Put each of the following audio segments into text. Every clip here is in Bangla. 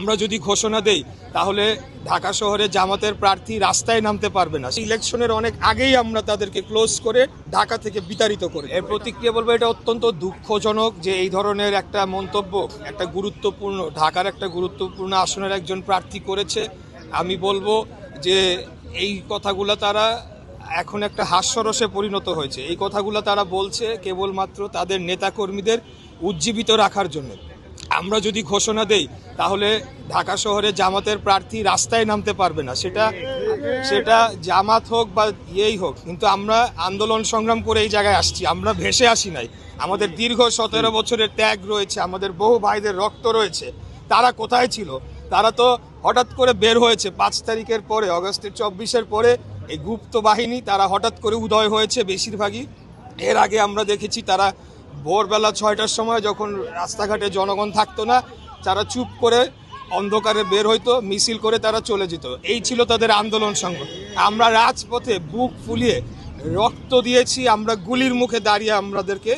আমরা যদি ঘোষণা দেই, তাহলে ঢাকা শহরে জামাতের প্রার্থী রাস্তায় নামতে পারবে না। ইলেকশনের অনেক আগেই আমরা তাদেরকে ক্লোজ করে ঢাকা থেকে বিতাড়িত করে এর প্রতিক্রিয়া বলব, এটা অত্যন্ত দুঃখজনক যে এই ধরনের একটা মন্তব্য, একটা গুরুত্বপূর্ণ, ঢাকার একটা গুরুত্বপূর্ণ আসনের একজন প্রার্থী করেছে। আমি বলব যে এই কথাগুলো তারা এখন একটা হাস্যরসে পরিণত হয়েছে। এই কথাগুলো তারা বলছে কেবলমাত্র তাদের নেতাকর্মীদের উজ্জীবিত রাখার জন্য। আমরা যদি ঘোষণা দেই, তাহলে ঢাকা শহরে জামাতের প্রার্থী রাস্তায় নামতে পারবে না। সেটা সেটা জামাত হোক বা ইয়েই হোক, কিন্তু আমরা আন্দোলন সংগ্রাম করে এই জায়গায় আসছি, আমরা ভেসে আসি নাই। আমাদের দীর্ঘ সতেরো বছরের ত্যাগ রয়েছে, আমাদের বহু ভাইদের রক্ত রয়েছে। তারা কোথায় ছিল? তারা তো হঠাৎ করে বের হয়েছে পাঁচ তারিখের পরে, অগস্টের চব্বিশের পরে। এই গুপ্ত বাহিনী, তারা হঠাৎ করে উদয় হয়েছে বেশিরভাগই। এর আগে আমরা দেখেছি তারা ভোরবেলা ছয়টার সময় যখন রাস্তাঘাটে জনগণ থাকতো না, তারা চুপ করে অন্ধকারে বের হইতো, মিছিল করে তারা চলে যেত। এই ছিল তাদের আন্দোলন সংগ্রাম আমরা রাজপথে বুক ফুলিয়ে রক্ত দিয়েছি, আমরা গুলির মুখে দাঁড়িয়ে আমাদেরকে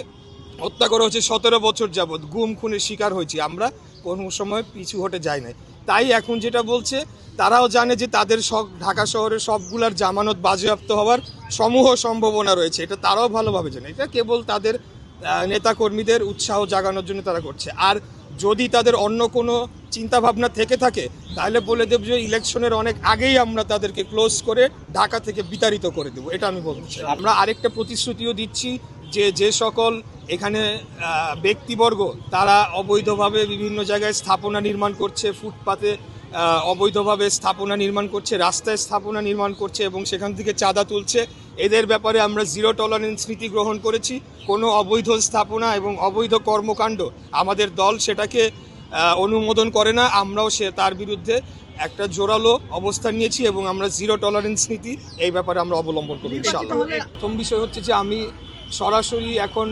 হত্যা করা হয়েছে। সতেরো বছর যাবৎ গুম, খুনের শিকার হয়েছি আমরা। কোনো সময় পিছু হটে যাই নাই। তাই এখন যেটা বলছে, তারাও জানে যে তাদের সব ঢাকা শহরের সবগুলার জামানত বাজেয়াপ্ত হওয়ার সমূহ সম্ভাবনা রয়েছে। এটা তারাও ভালোভাবে জানে। এটা কেবল তাদের আহ, নেতাকর্মীদের উৎসাহ জাগানোর জন্য তারা করছে। আর যদি তাদের অন্য কোনো চিন্তা ভাবনা থেকে থাকে তাহলে বলে দেব যে ইলেকশনের অনেক আগেই আমরা তাদেরকে ক্লোজ করে ঢাকা থেকে বিতাড়িত করে দেবো এটা আমি বলতে চাই আমরা আরেকটা প্রতিশ্রুতিও দিচ্ছি যে যে সকল এখানে ব্যক্তিবর্গ তারা অবৈধভাবে বিভিন্ন জায়গায় স্থাপনা নির্মাণ করছে ফুটপাতে অবৈধভাবে স্থাপনা নির্মাণ করছে রাস্তায় স্থাপনা নির্মাণ করছে এবং সেখান থেকে চাঁদা তুলছে। এদের ব্যাপারে আমরা জিরো টলারেন্স নীতি গ্রহণ করেছি। কোনো অবৈধ স্থাপনা এবং অবৈধ কর্মকাণ্ড আমাদের দল সেটাকে অনুমোদন করে না। আমরাও সে তার বিরুদ্ধে একটা জোরালো অবস্থান নিয়েছি এবং আমরা জিরো টলারেন্স নীতি এই ব্যাপারে আমরা অবলম্বন করি ইনশাআল্লাহ। প্রথম বিষয় হচ্ছে যে আমি সরাসরি এখন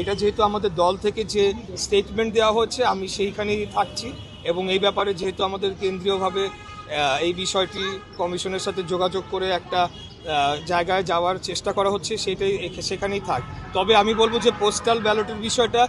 এটা যেহেতু আমাদের দল থেকে যে স্টেটমেন্ট দেওয়া হচ্ছে আমি সেইখানেই থাকছি এবং এই ব্যাপারে যেহেতু আমাদের কেন্দ্রীয়ভাবে এই বিষয়টি কমিশনের সাথে যোগাযোগ করে একটা জায়গায় যাওয়ার চেষ্টা করা হচ্ছে, সেটাই সেখানেই থাক। তবে আমি বলব যে পোস্টাল ব্যালটের বিষয়টা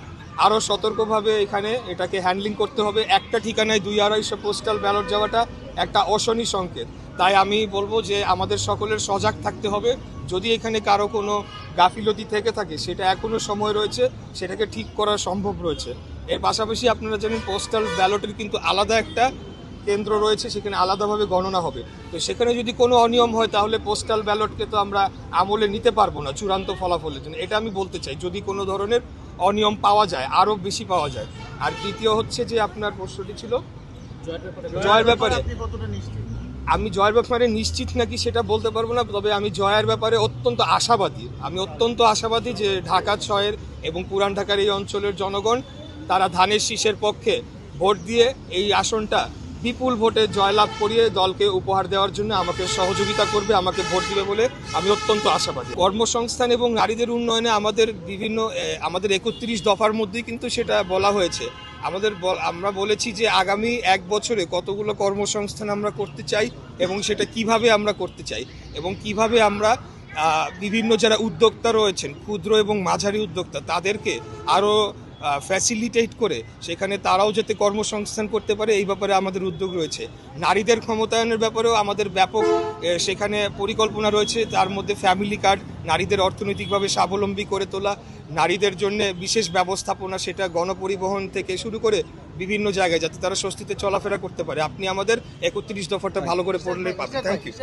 আরও সতর্কভাবে এখানে এটাকে হ্যান্ডলিং করতে হবে। একটা ঠিকানায় দুই আড়াইশো পোস্টাল ব্যালট যাওয়াটা একটা অশনি সংকেত। তাই আমি বলব যে আমাদের সকলের সজাগ থাকতে হবে। যদি এখানে কারও কোনো গাফিলতি থেকে থাকে, সেটা এখনও সময় রয়েছে, সেটাকে ঠিক করা সম্ভব রয়েছে। এর পাশাপাশি আপনারা জানেন পোস্টাল ব্যালটের কিন্তু আলাদা একটা কেন্দ্র রয়েছে সেখানে আলাদাভাবে গণনা হবে। তো সেখানে যদি কোনো অনিয়ম হয় তাহলে পোস্টাল ব্যালটকে তো আমরা আমলে নিতে পারব না চূড়ান্ত ফলাফলের জন্য। এটা আমি বলতে চাই যদি কোনো ধরনের অনিয়ম পাওয়া যায় আরও বেশি পাওয়া যায়। আর দ্বিতীয় হচ্ছে যে আপনার প্রশ্নটি ছিল? জয়ের ব্যাপারে। আমি জয়ের ব্যাপারে নিশ্চিত নাকি সেটা বলতে পারব না তবে আমি জয়ের ব্যাপারে অত্যন্ত আশাবাদী। আমি অত্যন্ত আশাবাদী যে ঢাকা ছয়ের এবং পুরান ঢাকার এই অঞ্চলের জনগণ তারা ধানের শীষের পক্ষে ভোট দিয়ে এই আসনটা বিপুল ভোটে জয়লাভ করিয়ে দলকে উপহার দেওয়ার জন্য আমাকে সহযোগিতা করবে, আমাকে ভোট দিবে বলে আমি অত্যন্ত আশাবাদী। কর্মসংস্থান এবং নারীদের উন্নয়নে আমাদের বিভিন্ন আমাদের একত্রিশ দফার মধ্যেই কিন্তু সেটা বলা হয়েছে। আমাদের আমরা বলেছি যে আগামী এক বছরে কতগুলো কর্মসংস্থান আমরা করতে চাই এবং সেটা কীভাবে আমরা করতে চাই এবং কীভাবে আমরা বিভিন্ন যারা উদ্যোক্তা রয়েছেন, ক্ষুদ্র এবং মাঝারি উদ্যোক্তা, তাদেরকে আরও ফ্যাসিলিটেট করে সেখানে তারাও যাতে কর্মসংস্থান করতে পারে, এই ব্যাপারে আমাদের উদ্যোগ রয়েছে। নারীদের ক্ষমতায়নের ব্যাপারেও আমাদের ব্যাপক সেখানে পরিকল্পনা রয়েছে। তার মধ্যে ফ্যামিলি কার্ড নারীদের অর্থনৈতিকভাবে স্বাবলম্বী করে তোলা, নারীদের জন্য বিশেষ ব্যবস্থাপনা, সেটা গণপরিবহন থেকে শুরু করে বিভিন্ন জায়গায় যাতে তারা স্বস্তিতে চলাফেরা করতে পারে। আপনি আমাদের একত্রিশ দফাটা ভালো করে পড়লে পাবেন থ্যাংক ইউ